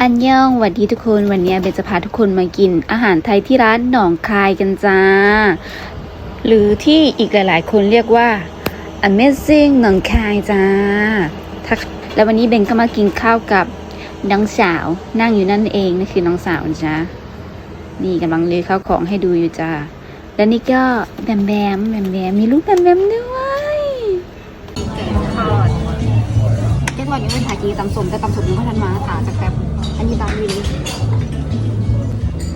อันยองหวัดดีทุกคนวันนี้เบนจะพาทุกคนมากินอาหารไทยที่ร้านหนองคายกันจ้า หรือที่อีกหลาย ๆ คนเรียกว่า Amazing หนองคายจ้า แล้ววันนี้เบนก็มากินข้าวกับน้องสาวนั่งอยู่นั่นเองนั่นคือน้องสาวจ้านี่กำลังเลือข้าวของให้ดูอยู่จ้า และนี่ก็แบมแบมแบมแบมมีลูกแบมแบมด้วย กว่ายังไม่ถ่ายกีตำสมแต่ตำสมยังไม่ทันมาถ่าจากแบบอันนี้ตามวิน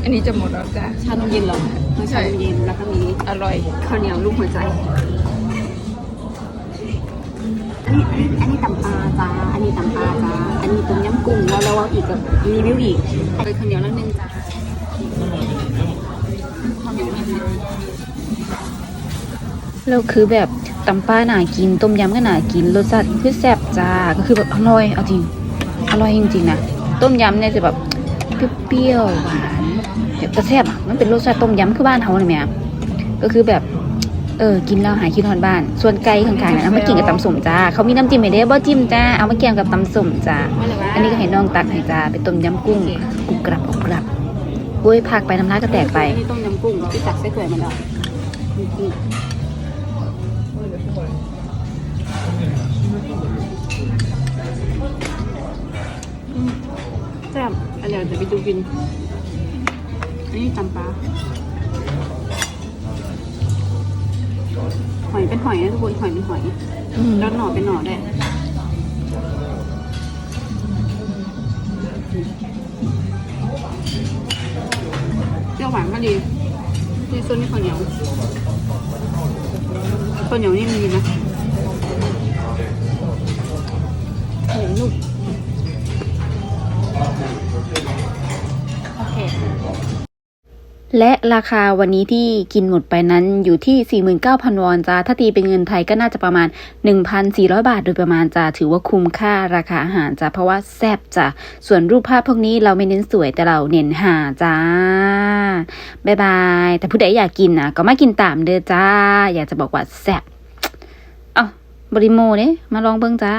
อันนี้จะหมดแล้วจ้ะชานมเย็นเหรอไม่ชานมเย็นแล้วก็มีอร่อยข้าวเหนียวลูกหัวใจอันนี้อันนี้ตำปลาจ้าอันนี้ตำปลาจ้าอันนี้ต้มยำกุ้งแล้วเราเอาอีกกับรีวิวอีกเลยข้าวเหนียวแล้วนึงจ้าข้าวเหนียวนิดนึงแล้วคือแบบตำป้าหนากิน ต้มยำก็หนากิน รสชาติคือแซ่บ จ้า ก็คือแบบอร่อย เอาจริง อร่อยจริงๆนะ ต้มยำเนี่ยจะแบบเปรี้ยวหวานแบบแต่แซ่บอะ มันเป็นรสชาติต้มยำคือบ้านเขาเลยแม่ก็คือแบบเออ กินแล้วหายคิดฮอนบ้าน ส่วนไก่ข้างๆเนี่ยเอามากินกับตำส้มจ้า เขามีน้ำจิ้มให้ได้บ่จิ้มจ้า เอามาแกงกับตำส้มจ้า อันนี้ก็ให้น้องตักให้จ้าเป็นต้มยำกุ้งกรุบกรับกรุบกรับโอ้ยผักไปน้ำลายก็แตกไปนี่ต้มยำกุ้งที่ตักใส่ถ้วยมันแล้ว เดี๋ยวจะไปดูกิน อันนี้ตำปลาหอยเป็นหอยนะทุกคนหอยเป็นหอยอืมแล้วหน่อเป็นหน่อได้วยเปรี้ยวหวานก็ดีนี่ส่วนนี้ข้าวเหนียวข้าวเหนียวนี่มีนะ และราคาวันนี้ที่กินหมดไปนั้นอยู่ที่ 49,000 วอนจ้าถ้าตีเป็นเงินไทยก็น่าจะประมาณ 1,400 บาทโดยประมาณจ้าถือว่าคุ้มค่าราคาอาหารจ้าเพราะว่าแซ่บจ้าส่วนรูปภาพพวกนี้เราไม่เน้นสวยแต่เราเน้นหาจ้าบ๊ายบาย แต่ผู้ใดอยากกินนะก็มากินตามเด้อจ้า อยากจะบอกว่าแซ่บเอ้าบริโมเด้มาลองเบิ่งจ้า